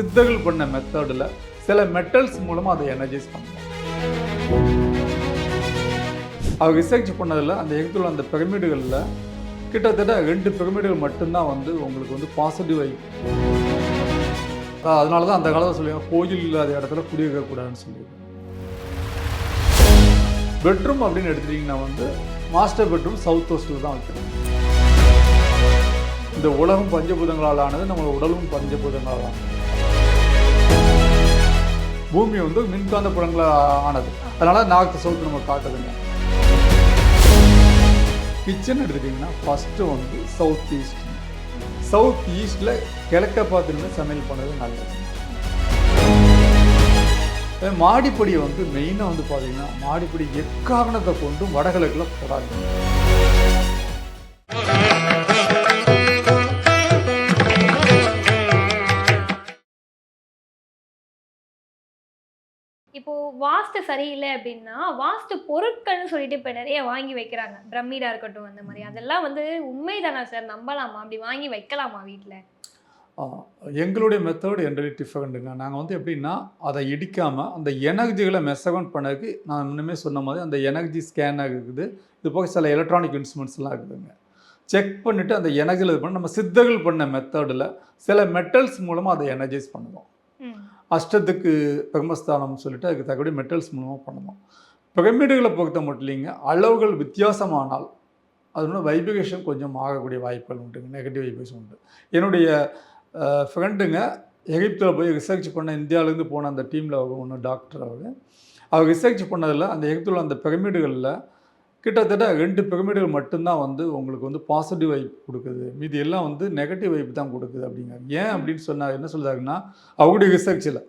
சித்தர்கள் பண்ண மெத்தடில் சில மெட்டல்ஸ் மூலமாக அதை எனர்ஜைஸ் பண்ணுவோம் அவர் ரிசர்ச் பண்ணதில் அந்த எகிப்தில் அந்த பிரமிடுகளில் கிட்டத்தட்ட ரெண்டு பிரமிடுகள் மட்டும்தான் வந்து உங்களுக்கு வந்து பாசிட்டிவ் ஆகி அதனால தான் அந்த காலத்தில் சொல்லுவாங்க கோயில் இல்லாத இடத்துல குடியிருக்கக்கூடாதுன்னு சொல்லியிருக்காங்க. பெட்ரூம் அப்படின்னு எடுத்துட்டிங்கன்னா வந்து மாஸ்டர் பெட்ரூம் சவுத் வெஸ்ட்டில் தான் வைக்கிறோம் இந்த உலகம் பஞ்சபூதங்களால் ஆனது நம்ம உடலும் பஞ்சபூதங்களால் ஆனது பூமி வந்து மின்காந்த புலங்களாக ஆனது. அதனால் நார்த் சவுத் நம்ம காட்டுதுங்க. கிச்சன் எடுத்துட்டிங்கன்னா ஃபஸ்ட்டு வந்து சவுத் ஈஸ்ட் சவுத் ஈஸ்டில் கிழக்க பார்த்துருந்து சமையல் பண்ணது நல்லது. மாடிப்படியை மாடிப்படி வந்து மெயினாக வந்து பார்த்தீங்கன்னா மாடிப்படி எக்காரணத்தை கொண்டும் வடகிழக்கில் போடாது இப்போ வாஸ்து சரியில்லை அப்படின்னா வாஸ்து பொருட்கள்னு சொல்லிட்டு இப்போ நிறைய வாங்கி வைக்கிறாங்க. பிரமிடா இருக்கட்டும் அந்த மாதிரி. அதெல்லாம் வந்து உண்மைதானா சார்? நம்பலாமா? அப்படி வாங்கி வைக்கலாமா வீட்டில் எங்களுடைய மெத்தட் என்டலி டிஃபரெண்ட்டுங்க நாங்கள் வந்து எப்படின்னா அதை இடிக்காமல் அந்த எனர்ஜிகளை மெசகவுண்ட் பண்ணதுக்கு நான் முன்னமே சொன்ன மாதிரி அந்த எனர்ஜி ஸ்கேன் இருக்குது. இது போக சில எலக்ட்ரானிக் இன்ஸ்ட்ருமெண்ட்ஸ்லாம் இருக்குதுங்க. செக் பண்ணிவிட்டு அந்த எனர்ஜியில் இது பண்ணி நம்ம சித்தர்கள் பண்ண மெத்தடில் சில மெட்டல்ஸ் மூலமாக அதை எனர்ஜைஸ் பண்ணுவோம். அஷ்டத்துக்கு பிரம்மஸ்தானம்னு சொல்லிட்டு அதுக்கு தகுதி மெட்டல்ஸ் மூலமாக பண்ணணும். பிரமிடுகளை பொறுத்த மட்டும் இல்லைங்க அளவுகள் வித்தியாசமானால் அதனோட வைப்ரேஷன் கொஞ்சம் ஆகக்கூடிய வாய்ப்புகள் உண்டுங்க நெகட்டிவ் வைப்ரேஷன் உண்டு. என்னுடைய ஃப்ரெண்டுங்க எகிப்தில் போய் ரிசர்ச் பண்ண இந்தியாவிலேருந்து போன அந்த டீமில் அவங்க ஒன்று டாக்டர் அவங்க அவர் ரிசர்ச் பண்ணதில் அந்த எகிப்தில் அந்த பிரமிடுகளில் கிட்டத்தட்ட ரெண்டு பிரமிடுகள் மட்டும்தான் வந்து உங்களுக்கு வந்து பாசிட்டிவ் வைப் கொடுக்குது. மீதி எல்லாம் வந்து நெகட்டிவ் வைப் தான் கொடுக்குது அப்படிங்கிறாங்க. ஏன் அப்படின்னு சொன்னார் என்ன சொல்கிறாருன்னா அவருடைய ரிசர்ச்சில்.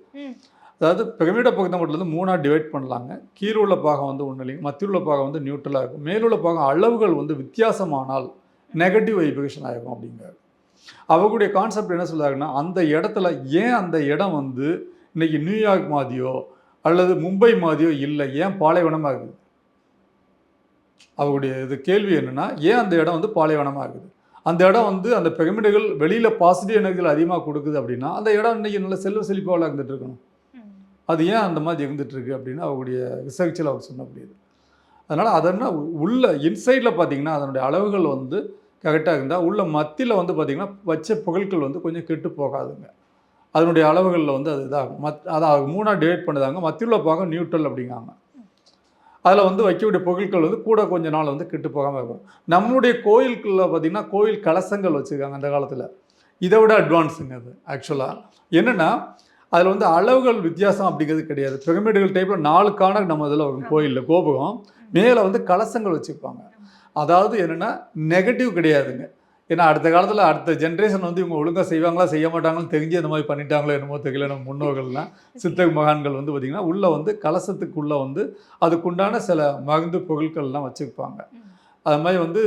அதாவது பிரமிடை பக்கத்தை மட்டும் வந்து மூணாக டிவைட் பண்ணலாங்க. கீழே உள்ள பாகம் வந்து ஒன்றும் இல்லைங்க. மத்தியில் உள்ள பாகம் வந்து நியூட்ரலாக இருக்கும். மேலுள்ள பாகம் அளவுகள் வந்து வித்தியாசமானால் நெகட்டிவ் வைப்ரேஷன் ஆகும் அப்படிங்கிறாரு அவங்களுடைய கான்செப்ட் என்ன சொல்றாருன்னா அந்த இடத்துல ஏன் அந்த இடம் வந்து இன்னைக்கு நியூயார்க் மாதிரியோ அல்லது மும்பை மாதிரியோ இல்லை ஏன் பாலைவனமாக இருக்குது? அவருடைய இது கேள்வி என்னென்னா ஏன் அந்த இடம் வந்து பாலைவனமாக இருக்குது? அந்த இடம் வந்து அந்த பிரமிடுகள் வெளியில் பாசிட்டிவ் எனர்ஜிகள் அதிகமாக கொடுக்குது அப்படின்னா அந்த இடம் இன்றைக்கி நல்ல செல்வ செழிப்பாக இருந்துகிட்டு இருக்கணும். அது ஏன் அந்த மாதிரி இருந்துகிட்ருக்கு அப்படின்னு அவருடைய ரிசர்ச்சில் அவர் சொன்னக்கூடியது அதனால் அதென்ன உள்ள இன்சைடில் பார்த்தீங்கன்னா அதனுடைய அளவுகள் வந்து கரெக்டாக இருந்தால் உள்ள மத்தியில் வந்து பார்த்திங்கன்னா வச்ச புகழ்கள் வந்து கொஞ்சம் கெட்டு போகாதுங்க. அதனுடைய அளவுகளில் வந்து அது இதாகும். மத் அதாவது மூணாக டிவைட் பண்ணுதாங்க மத்தியில் பாகம் நியூட்ரல் அப்படிங்காங்க. அதில் வந்து வைக்கக்கூடிய புகழ்கள் வந்து கூட கொஞ்ச நாள் வந்து கெட்டு போகாமல் இருக்கும். நம்மளுடைய கோயில்களில் பார்த்திங்கன்னா கோயில் கலசங்கள் வச்சுருக்காங்க அந்த காலத்தில். இதை விட அட்வான்ஸுங்க அது ஆக்சுவலாக என்னென்னா அதில் வந்து அளவுகள் வித்தியாசம் அப்படிங்கிறது கிடையாது. பிரமிடுகள் டைப்பில் நாலு காண நம்ம இதில் வரும் கோயிலில் கோபுரம். மேலே வந்து கலசங்கள் வச்சுருப்பாங்க. அதாவது என்னென்னா நெகட்டிவ் கிடையாதுங்க. ஏன்னா அடுத்த காலத்தில் அடுத்த ஜென்ரேஷன் வந்து இவங்க ஒழுங்காக செய்வாங்களா செய்ய மாட்டாங்கன்னு தெரிஞ்சு அந்த மாதிரி பண்ணிட்டாங்களோ என்னமோ தெரியல. நம்ம முன்னோர்கள்லாம் சித்த மகான்கள் வந்து பார்த்திங்கன்னா உள்ளே வந்து கலசத்துக்குள்ளே வந்து அதுக்குண்டான சில மருந்து பொருட்கள்லாம் வச்சுருப்பாங்க. அது மாதிரி வந்து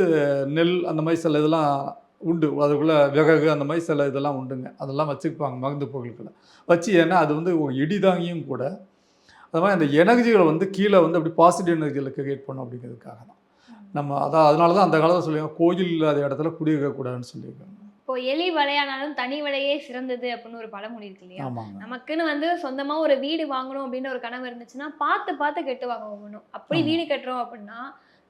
நெல் அந்த மாதிரி சில இதெல்லாம் உண்டு. அதுக்குள்ளே விறகு அந்த மாதிரி சில இதெல்லாம் உண்டுங்க. அதெல்லாம் வச்சுருப்பாங்க மருந்து பொருட்களை. வச்சு ஏன்னா அது வந்து இடிதாங்கியும் கூட. அது மாதிரி அந்த எனர்ஜிகளை வந்து கீழே வந்து அப்படி பாசிட்டிவ் எனர்ஜியில் கிரியேட் பண்ணும் அப்படிங்கிறதுக்காக தான். நம்ம அதான் அதனால தான் அந்த காலத்தில் சொல்லுவாங்க கோயில் இல்லாத இடத்துல குடியிருக்கக்கூடாதுன்னு சொல்லியிருக்காங்க. இப்போ எலி வலையானாலும் தனி வலையே சிறந்தது அப்படின்னு ஒரு பழமொழி இருக்கு இல்லையா? நமக்குன்னு வந்து சொந்தமா ஒரு வீடு வாங்கணும் அப்படின்னு ஒரு கனவு இருந்துச்சுன்னா பார்த்து பார்த்து கட்டுவாங்க ஒவ்வொன்றும் அப்படி ஆமா. வீடு கட்டுறோம் அப்படின்னா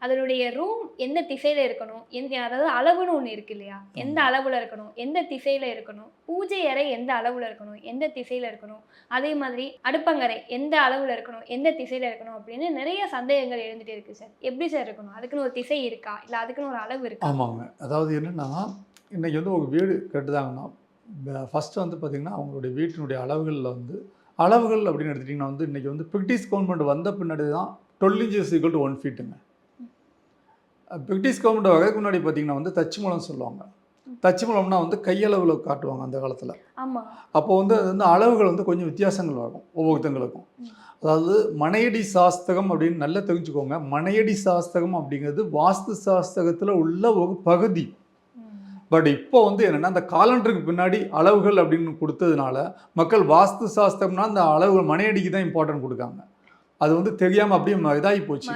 அதனுடைய ரூம் எந்த திசையில இருக்கணும்? எந்த அதாவது அளவுன்னு ஒன்று இருக்கு இல்லையா? எந்த அளவுல இருக்கணும்? எந்த திசையில இருக்கணும்? பூஜை அறை எந்த அளவுல இருக்கணும்? எந்த திசையில இருக்கணும்? அதே மாதிரி அடுப்பங்கரை எந்த அளவுல இருக்கணும்? எந்த திசையில இருக்கணும்? அப்படின்னு நிறைய சந்தேகங்கள் எழுந்துட்டே இருக்கு சார். எப்படி சார் இருக்கணும்? அதுக்குன்னு ஒரு திசை இருக்கா? இல்ல அதுக்குன்னு ஒரு அளவு இருக்கா? ஆமாங்க. அதாவது என்னென்னா இன்றைக்கி வந்து ஒரு வீடு கட்டுதாங்கன்னா ஃபஸ்ட்டு வந்து பார்த்திங்கன்னா அவங்களுடைய வீட்டினுடைய அளவுகளில் வந்து அளவுகள் அப்படின்னு எடுத்துட்டிங்கன்னா வந்து இன்றைக்கி வந்து பிரிட்டிஷ் கவர்மெண்ட் வந்த பின்னாடி தான் twelve inches equal to one ஃபீட்டுங்க British government வரதுக்கு முன்னாடி பார்த்திங்கன்னா வந்து தச்சு மூலம் சொல்லுவாங்க. தச்சு மூலம்னா வந்து கையளவில் காட்டுவாங்க அந்த காலத்தில். அப்போ வந்து அது வந்து அளவுகள் வந்து கொஞ்சம் வித்தியாசங்கள் வரும் ஒவ்வொருத்தங்களுக்கும். அதாவது மனையடி சாஸ்திரம் அப்படின்னு நல்லா தெரிஞ்சுக்கோங்க. மனையடி சாஸ்திரம் அப்படிங்கிறது வாஸ்து சாஸ்திரத்தில் உள்ள ஒரு பகுதி. பட் இப்போ வந்து என்னென்னா அந்த காலண்டருக்கு பின்னாடி அளவுகள் அப்படின்னு கொடுத்ததுனால மக்கள் வாஸ்து சாஸ்திரம்னா அந்த அளவுகள் மனையடிக்கு தான் இம்பார்ட்டன்ட் கொடுக்காங்க. அது வந்து தெரியாமல் அப்படியே இதாகி போச்சு.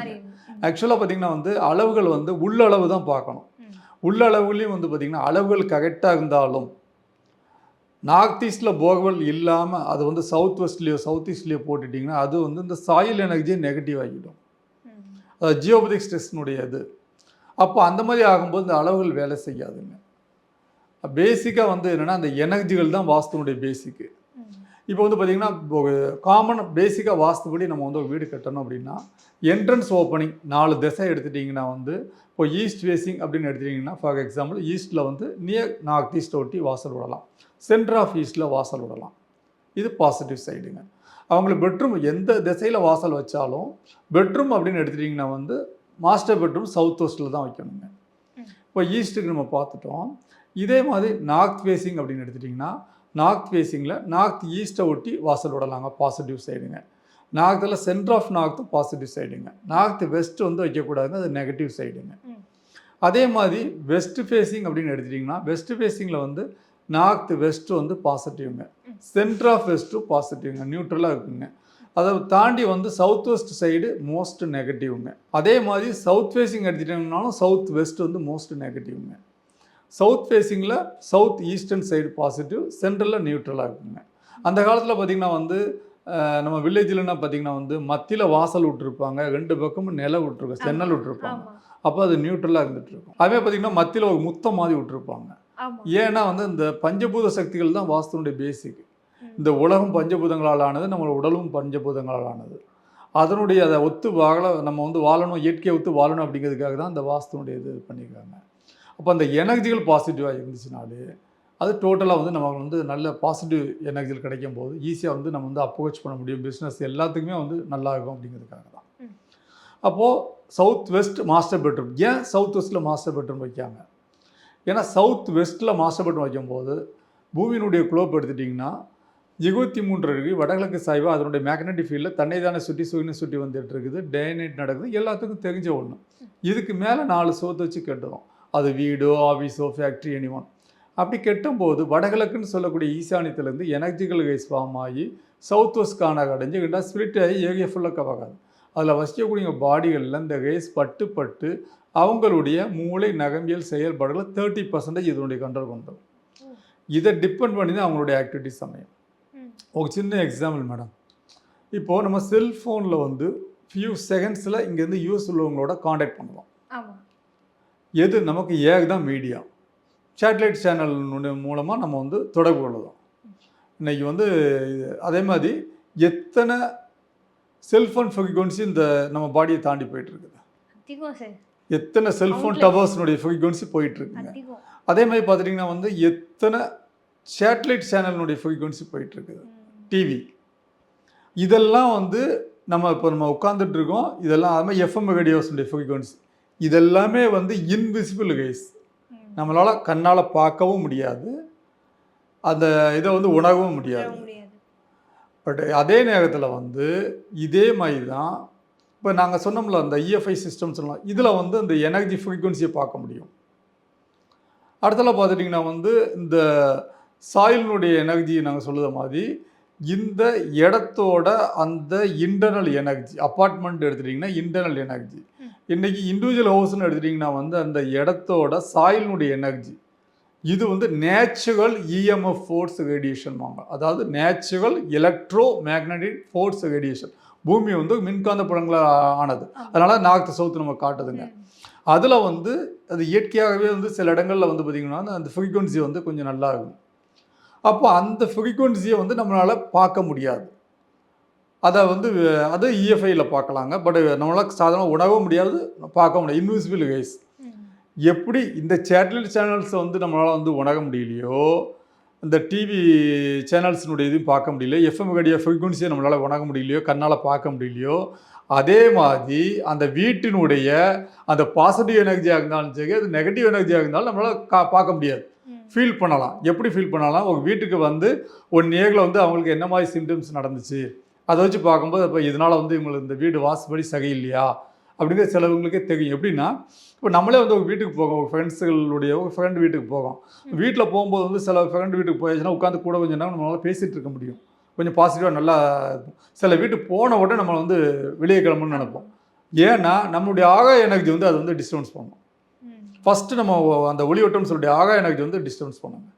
ஆக்சுவலாக பார்த்தீங்கன்னா வந்து அளவுகள் வந்து உள்ளளவு தான் பார்க்கணும். உள்ளளவுலேயும் வந்து பார்த்திங்கன்னா அளவுகள் கரெக்டாக இருந்தாலும் நார்த் ஈஸ்டில் போர்வெல் இல்லாமல் அது வந்து சவுத் வெஸ்ட்லேயோ சவுத் ஈஸ்ட்லேயோ போட்டுட்டிங்கன்னா அது வந்து இந்த சாயில் எனர்ஜியை நெகட்டிவ் ஆகிடும். அது ஜியோபதிக் ஸ்ட்ரெஸ்னுடைய இது அப்போ அந்த மாதிரி ஆகும்போது இந்த அளவுகள் வேலை செய்யாதுங்க. பேசிக்காக வந்து என்னென்னா அந்த எனர்ஜிகள் தான் வாஸ்துனுடைய பேசிக்கு இப்போ வந்து பார்த்திங்கன்னா காமன் பேசிக்காக வாஸ்துபடி நம்ம வந்து ஒரு வீடு கட்டணும் அப்படின்னா என்ட்ரன்ஸ் ஓப்பனிங் நாலு திசை எடுத்துட்டிங்கன்னா வந்து இப்போ ஈஸ்ட் ஃபேஸிங் அப்படின்னு எடுத்துட்டிங்கன்னா ஃபார் எக்ஸாம்பிள் ஈஸ்ட்டில் வந்து நியர் நார்த் ஈஸ்ட் ஒட்டி வாசல் விடலாம். சென்டர் ஆஃப் ஈஸ்ட்டில் வாசல் விடலாம். இது பாசிட்டிவ் சைடுங்க அவங்களுக்கு பெட்ரூம் எந்த திசையில் வாசல் வச்சாலும் பெட்ரூம் அப்படின்னு எடுத்துட்டிங்கன்னா வந்து மாஸ்டர் பெட்ரூம் சவுத் வெஸ்ட்டில் தான் வைக்கணுங்க. இப்போ ஈஸ்ட்டுக்கு நம்ம பார்த்துட்டோம். இதே மாதிரி நார்த் ஃபேஸிங் அப்படின்னு எடுத்துட்டிங்கன்னா நார்த் ஃபேஸிங்கில் நார்த் ஈஸ்ட்டை ஒட்டி வாசல் விடலாங்க பாசிட்டிவ் சைடுங்க நார்த்தில் சென்டர் ஆஃப் நார்த்தும் பாசிட்டிவ் சைடுங்க நார்த் வெஸ்ட் வந்து வைக்கக்கூடாதுங்க அது நெகட்டிவ் சைடுங்க. அதே மாதிரி வெஸ்ட் ஃபேஸிங் அப்படின்னு எடுத்துட்டிங்கன்னா வெஸ்ட் ஃபேஸிங்கில் வந்து நார்த் வெஸ்ட் வந்து பாசிட்டிவ்ங்க. சென்டர் ஆஃப் வெஸ்ட்டும் பாசிட்டிவ்ங்க நியூட்ரலாக இருக்குங்க. அதை தாண்டி வந்து சவுத் வெஸ்ட் சைடு மோஸ்ட் நெகட்டிவ்ங்க அதே மாதிரி சவுத் ஃபேஸிங் எடுத்துட்டிங்கனாலும் சவுத் வெஸ்ட் வந்து மோஸ்ட் நெகட்டிவ்ங்க சவுத் ஃபேஸிங்கில் சவுத் ஈஸ்டர்ன் சைடு பாசிட்டிவ் சென்ட்ரலில் நியூட்ரலாக இருக்குங்க. அந்த காலத்தில் பார்த்திங்கன்னா வந்து நம்ம வில்லேஜ்லன்னா பார்த்திங்கன்னா வந்து மத்தியில் வாசல் விட்டுருப்பாங்க ரெண்டு பக்கமும் நில விட்டுருக்கோம் சென்னல் விட்டுருப்பாங்க. அப்போ அது நியூட்ரலாக இருந்துட்டு இருக்கும். அதே பார்த்திங்கன்னா மத்தியில் ஒரு முத்தம் மாதிரி விட்டுருப்பாங்க. ஏன்னா வந்து இந்த பஞ்சபூத சக்திகள் தான் வாஸ்துனுடைய பேசிக். இந்த உலகம் பஞ்சபூதங்களால் ஆனது நம்ம உடலும் பஞ்சபூதங்களால் ஆனது. அதனுடைய அதை ஒத்து வாழ நம்ம வந்து வாழணும் இயற்கையை ஒத்து வாழணும் அப்படிங்கிறதுக்காக தான் இந்த வாஸ்துனுடைய இது பண்ணியிருக்காங்க. அப்போ அந்த எனர்ஜிகள் பாசிட்டிவாக இருந்துச்சுனாலே அது டோட்டலாக வந்து நமக்கு வந்து நல்ல பாசிட்டிவ் எனர்ஜிகள் கிடைக்கும் போது ஈஸியாக வந்து நம்ம வந்து அப்ரோச் பண்ண முடியும். பிஸ்னஸ் எல்லாத்துக்குமே வந்து நல்லா இருக்கும் அப்படிங்கிறதுக்காக தான். அப்போது சவுத் வெஸ்ட் மாஸ்டர் பெட்ரூம் ஏன் சவுத் வெஸ்ட்டில் மாஸ்டர் பெட்ரூம் வைக்காங்க ஏன்னா சவுத் வெஸ்ட்டில் மாஸ்டர் பெட்ரூம் வைக்கும்போது பூமியினுடைய குளோப் எடுத்துட்டிங்கன்னா இருபத்தி மூன்று டிகிரி வடகிழக்கு சாய்வு அதனுடைய மேக்னெட்டிக் ஃபீல்டில் தன்னை தானே சுற்றி சுற்றி சுற்றி வந்துட்டு இருக்குது. டே நைட் நடக்குது. எல்லாத்துக்கும் தெரிஞ்ச ஒன்று இதுக்கு மேலே நாலு சோத்து வச்சு கட்டுறோம். அது வீடோ ஆஃபீஸோ ஃபேக்ட்ரி எனி ஒன் அப்படி கட்டும்போது வடகிழக்குன்னு சொல்லக்கூடிய ஈசானியத்துலேருந்து எனர்ஜிக்கல் கைஸ் ஃபார்ம் ஆகி சவுத் வெஸ்ட் காணாக அடைஞ்சு கிட்டா ஸ்பிரிட் ஆகி ஏரியா ஃபுல்லாக கவாகாது அதில் வசிக்கக்கூடிய பாடிகளில் இந்த கைஸ் பட்டு பட்டு அவங்களுடைய மூளை நகம்பியல் செயல்பாடுகளை தேர்ட்டி பர்சன்டேஜ் இதனுடைய கண்ட்ரோல் கொண்டு வரும். இதை டிபெண்ட் பண்ணி தான் அவங்களுடைய ஆக்டிவிட்டிஸ் அமையும். ஒரு சின்ன எக்ஸாம்பிள் மேடம் இப்போது நம்ம செல்ஃபோனில் வந்து ஃபியூ செகண்ட்ஸில் இங்கேருந்து யூஸ் உள்ளவங்களோட காண்டாக்ட் பண்ணலாம் எது நமக்கு ஏக் தான் மீடியா சேட்டலைட் சேனல் மூலமாக நம்ம வந்து தொடர்பு கொள்ளலாம். இன்னைக்கு வந்து அதே மாதிரி எத்தனை செல்ஃபோன் ஃப்ரீக்வன்சி இந்த நம்ம பாடியை தாண்டி போயிட்டு இருக்குது அதிகம் சார். எத்தனை செல்ஃபோன். டவர்ஸ்னுடைய ஃப்ரீக்வன்சி போயிட்டு இருக்குங்க அதிகம். அதே மாதிரி பார்த்துட்டிங்கன்னா வந்து எத்தனை சேட்டலைட் சேனல்னுடைய ஃப்ரீக்வன்சி போயிட்டு இருக்குது ம். டிவி இதெல்லாம் வந்து நம்ம இப்போ நம்ம உட்காந்துட்டு இருக்கோம். இதெல்லாம் அது மாதிரி எஃப்எம் ரேடியோஸுடைய ஃப்ரீக்வன்சி இதெல்லாமே வந்து இன்விசிபிள் கைஸ். நம்மளால் கண்ணால் பார்க்கவும் முடியாது அந்த இதை வந்து உணரவும் முடியாது பட் அதே நேரத்தில் வந்து இதே மாதிரி தான் இப்போ நாங்கள் சொன்னோம்ல அந்த E இஎஃப்ஐ சிஸ்டம் சொல்லலாம் இதில் வந்து இந்த எனர்ஜி ஃப்ரீக்வன்சியை பார்க்க முடியும் அடுத்தல பார்த்துட்டிங்கன்னா வந்து இந்த சாயிலினுடைய எனர்ஜி நாங்கள் சொல்லுத மாதிரி இந்த இடத்தோட அந்த இன்டர்னல் எனர்ஜி அப்பார்ட்மெண்ட் எடுத்துட்டிங்கன்னா இன்டர்னல் எனர்ஜி. இன்றைக்கி இண்டிவிஜுவல் ஹவுஸ்னு எடுத்துட்டிங்கன்னா வந்து அந்த இடத்தோட சாயிலினுடைய எனர்ஜி இது வந்து நேச்சுரல் இஎம்எஃப் ஃபோர்ஸ் ரேடியேஷன் வாங்க. அதாவது natural electromagnetic force radiation பூமி வந்து மின்காந்த புலங்களால் ஆனது. அதனால நார்த்து சவுத்து நம்ம காட்டுதுங்க. அதில் வந்து அது இயற்கையாகவே வந்து சில இடங்களில் வந்து பார்த்திங்கன்னா அந்த ஃப்ரீக்வன்சி வந்து கொஞ்சம் நல்லா இருக்கும் அப்போ அந்த ஃப்ரீக்வன்சியை வந்து நம்மளால் பார்க்க முடியாது. அதை வந்து அது E இஎஃப்ஐயில் பார்க்கலாங்க. பட் நம்மளால் சாதாரண உணரவும் முடியாது பார்க்க முடியாது. Invisible guys. எப்படி இந்த சேட்டலைட் சேனல்ஸை வந்து நம்மளால் வந்து உணர முடியலையோ இந்த டிவி சேனல்ஸினுடைய இதையும் பார்க்க முடியல எஃப்எம் ரேடியோ ஃப்ரீக்வன்சியை நம்மளால் உணர முடியலையோ கண்ணால் பார்க்க முடியலையோ அதே மாதிரி அந்த வீட்டினுடைய அந்த பாசிட்டிவ் எனர்ஜியாக இருந்தாலும் சரி அது நெகட்டிவ் எனர்ஜியாக இருந்தாலும் நம்மளால் கா பார்க்க முடியாது. ஃபீல் பண்ணலாம். எப்படி ஃபீல் பண்ணலாம்? ஒரு வீட்டுக்கு வந்து ஒன் இயரில் வந்து அவங்களுக்கு என்ன மாதிரி சிம்டம்ஸ் நடந்துச்சு? அதை வச்சு பார்க்கும்போது இப்போ இதனால் வந்து இவங்களுக்கு இந்த வீடு வாசுபடி சரியில்லையா அப்படிங்கிற சிலவங்களுக்கே தெரியும். எப்படின்னா இப்போ நம்மளே வந்து ஒரு வீட்டுக்கு ஒரு ஃப்ரெண்ட்ஸுகளுடைய ஒரு ஃப்ரெண்ட் வீட்டுக்கு போவோம். வீட்டில் போகும்போது வந்து சில ஃப்ரெண்ட் வீட்டுக்கு போயாச்சுன்னா உட்காந்து கூட கொஞ்சம் நேரம் நம்மளால் பேசிகிட்டு இருக்க முடியும். கொஞ்சம் பாசிட்டிவாக நல்லா இருக்கும். சில வீட்டுக்கு போன உடனே நம்ம வந்து வெளியே கிளம்பணும்னு நினைப்போம். ஏன்னா நம்மளுடைய ஆகாய எனர்ஜி வந்து அது வந்து டிஸ்டர்பன்ஸ் பண்ணும். ஃபஸ்ட்டு நம்ம அந்த ஒளிவட்டம்னு சொல்லிட்டு ஆகாய எனர்ஜி வந்து டிஸ்டர்பன்ஸ் பண்ணுங்க.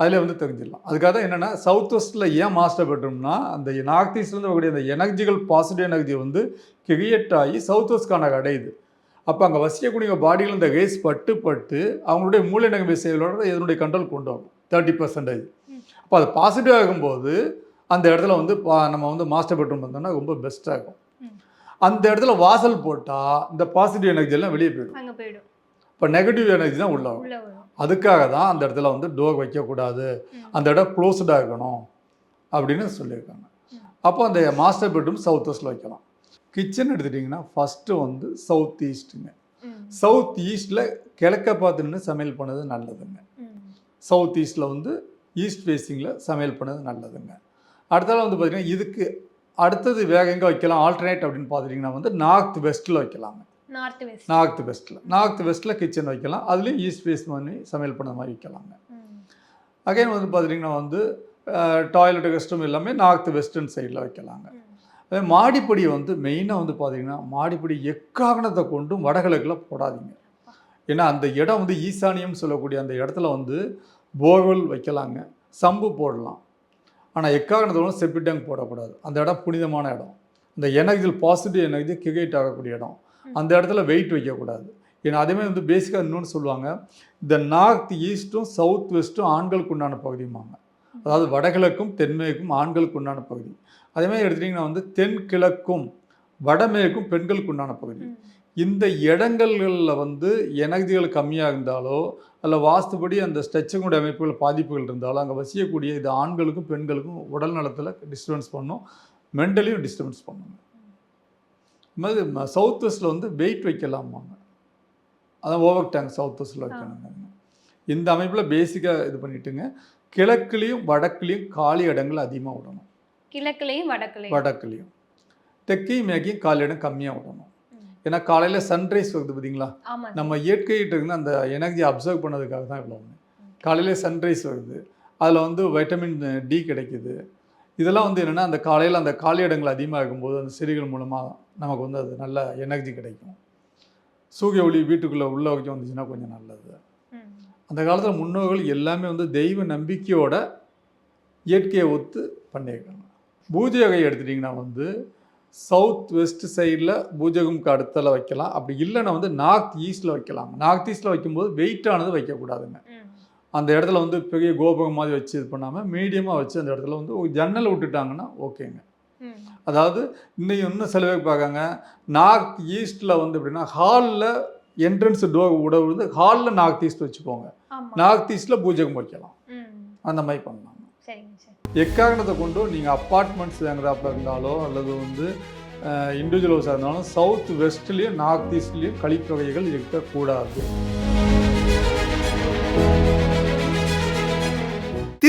அதில் வந்து தெரிஞ்சிடலாம். அதுக்காக என்னென்னா சவுத் வெஸ்ட்டில் ஏன் மாஸ்டர் பெட்ரூம்னா அந்த நார்த் ஈஸ்ட்லேருந்து வரக்கூடிய அந்த எனர்ஜிகள் பாசிட்டிவ் எனர்ஜி வந்து கிரியேட் ஆகி சவுத் வெஸ்ட்கான அடையுது அப்போ அங்கே வசிக்கக்கூடிய பாடியில் இந்த ரேஸ் பட்டு பட்டு அவங்களுடைய மூளை நகமை செயலோட இதனுடைய கண்ட்ரோல் கொண்டு வரும் தேர்ட்டி பர்சன்டேஜ் அப்போ அது பாசிட்டிவ் ஆகும்போது அந்த இடத்துல வந்து பா- நம்ம வந்து மாஸ்டர் பெட்ரூம் வந்தோம்னா ரொம்ப பெஸ்ட்டாக இருக்கும். அந்த இடத்துல வாசல் போட்டால் இந்த பாசிட்டிவ் எனர்ஜி எல்லாம் வெளியே போயிடும். இப்போ நெகட்டிவ் எனர்ஜி தான் உள்ள வரும். உள்ள வரும். அதுக்காக தான் அந்த இடத்துல வந்து டோர் வைக்கக்கூடாது. அந்த இடம் க்ளோஸ்டாக இருக்கணும் அப்படின்னு சொல்லியிருக்காங்க. அப்போ அந்த மாஸ்டர் பெட்ரூம் சவுத் வெஸ்ட்டில் வைக்கலாம். கிச்சன் எடுத்துட்டிங்கன்னா ஃபஸ்ட்டு வந்து சவுத் ஈஸ்ட்டுங்க. சவுத் ஈஸ்ட்டில் கிழக்க பார்த்து நின்று சமையல் பண்ணது நல்லதுங்க. சவுத் ஈஸ்ட்டில் வந்து ஈஸ்ட் ஃபேஸிங்கில் சமையல் பண்ணது நல்லதுங்க. அடுத்தால வந்து பார்த்திங்கன்னா இதுக்கு அடுத்தது வேக எங்கே வைக்கலாம்? ஆல்டர்னேட் அப்படின்னு பார்த்துட்டிங்கன்னா வந்து நார்த் வெஸ்ட்டில் வைக்கலாங்க. நார்த் வெஸ்ட் நார்த் வெஸ்ட்டில் நார்த் வெஸ்ட்டில் கிச்சன் வைக்கலாம். அதுலேயும் ஈஸ்ட் ஃபேஸ் பண்ணி சமையல் பண்ண மாதிரி வைக்கலாங்க. அகைன் வந்து பார்த்திங்கன்னா வந்து டாய்லெட் ரூம் எல்லாமே நார்த் வெஸ்டர்ன் சைடில் வைக்கலாங்க. ம். அதே மாடிப்படியை வந்து மெயினாக வந்து பார்த்திங்கன்னா மாடிப்படி எக்காரணத்தை கொண்டும் வடகிழக்கில் போடாதீங்க. ஏன்னா அந்த இடம் வந்து ஈசானியம் சொல்லக்கூடிய அந்த இடத்துல வந்து போர்வெல் வைக்கலாங்க. சம்பு போடலாம். ஆனால் எக்காரணத்தோடும் செப்டி டேங்க் போடக்கூடாது. அந்த இடம் புனிதமான இடம். அந்த எனர்ஜி பாசிட்டிவ் எனர்ஜி கிரியேட் ஆகக்கூடிய இடம். அந்த இடத்துல வெயிட் வைக்கக்கூடாது. ஏன்னா அதேமாதிரி வந்து பேசிக்காக இன்னொன்று சொல்லுவாங்க இந்த நார்த் ஈஸ்ட்டும் சவுத் வெஸ்ட்டும் ஆண்களுக்கு உண்டான பகுதியுமாங்க அதாவது வடகிழக்கும் தென்மேற்கும் ஆண்களுக்கு உண்டான பகுதி. அதே மாதிரி எடுத்துட்டிங்கன்னா வந்து தென்கிழக்கும் வடமேற்கும் பெண்களுக்கு உண்டான பகுதி. இந்த இடங்களில் வந்து எனர்ஜிகள் கம்மியாக இருந்தாலோ அல்ல வாஸ்துபடி அந்த ஸ்ட்ரெச்சங்களுடைய அமைப்புகள் பாதிப்புகள் இருந்தாலோ அங்கே வசிக்கக்கூடிய இது ஆண்களுக்கும் பெண்களுக்கும் உடல் நலத்தில் டிஸ்டர்பன்ஸ் பண்ணும் மென்டலியும் டிஸ்டர்பன்ஸ் பண்ணுங்க. இது மாதிரி சவுத் வெஸ்ட்டில் வந்து வெயிட் வைக்கலாமாங்க அதான் ஓவர் டேங்க் சவுத் வெஸ்ட்டில் வைக்கணுங்க இந்த அமைப்பில் பேசிக்காக இது பண்ணிட்டுங்க. கிழக்குலேயும் வடக்குலேயும் காலி இடங்கள் அதிகமாக விடணும். கிழக்குலையும் வடக்குலையும். வடக்குலேயும். தெற்கையும் மேற்கையும் காலி இடம் கம்மியாக விடணும். ஏன்னா காலையில் சன்ரைஸ் வருது பார்த்தீங்களா. நம்ம இயற்கைகிட்ட இருந்து அந்த எனர்ஜி அப்சர்வ் பண்ணதுக்காக தான் இவ்வளோ ஒன்று காலையில் சன்ரைஸ் வருது. அதில் வந்து வைட்டமின் டி கிடைக்குது. இதெல்லாம் வந்து என்னென்னா அந்த காலையில் அந்த காலி இடங்கள் அதிகமாக இருக்கும்போது அந்த செடிகள் மூலமாக நமக்கு வந்து அது நல்ல எனர்ஜி கிடைக்கும். சூரிய ஒளி வீட்டுக்குள்ளே உள்ள வரைக்கும் வந்துச்சுன்னா கொஞ்சம் நல்லது. அந்த காலத்தில் முன்னோர்கள் எல்லாமே வந்து தெய்வ நம்பிக்கையோட இயற்கையை ஒத்து பண்ணியிருக்காங்க. பூஜை வகை எடுத்துட்டிங்கன்னா வந்து சவுத் வெஸ்ட் சைடில் பூஜகம்க்கு அடுத்தல வைக்கலாம். அப்படி இல்லைன்னா வந்து நார்த் ஈஸ்டில் வைக்கலாம். நார்த் ஈஸ்டில் வைக்கும்போது வெயிட்டானது வைக்கக்கூடாதுங்க. அந்த இடத்துல வந்து பெரிய கோபுரம் மாதிரி வச்சு இது பண்ணாமல் மீடியமாக வச்சு அந்த இடத்துல வந்து ஒரு ஜன்னல் விட்டுட்டாங்கன்னா ஓகேங்க அதாவது இன்னும் இன்னும் சில பேர் பார்க்காங்க. நார்த் ஈஸ்ட்டில் வந்து எப்படின்னா ஹாலில் என்ட்ரன்ஸ் டோர் விட வந்து ஹாலில் நார்த் ஈஸ்ட் வச்சுக்கோங்க. நார்த் ஈஸ்ட்டில் பூஜகம் வைக்கலாம். அந்த மாதிரி பண்ணலாம். எக்காரணத்தை கொண்டு நீங்கள் அப்பார்ட்மெண்ட்ஸ் வாங்குறாப்புல இருந்தாலோ அல்லது வந்து இண்டிவிஜுவல் ஹவுஸாக இருந்தாலும் சவுத் வெஸ்ட்லேயும் நார்த் ஈஸ்ட்லேயும் கழிப்பறைகள் இருக்கக்கூடாது.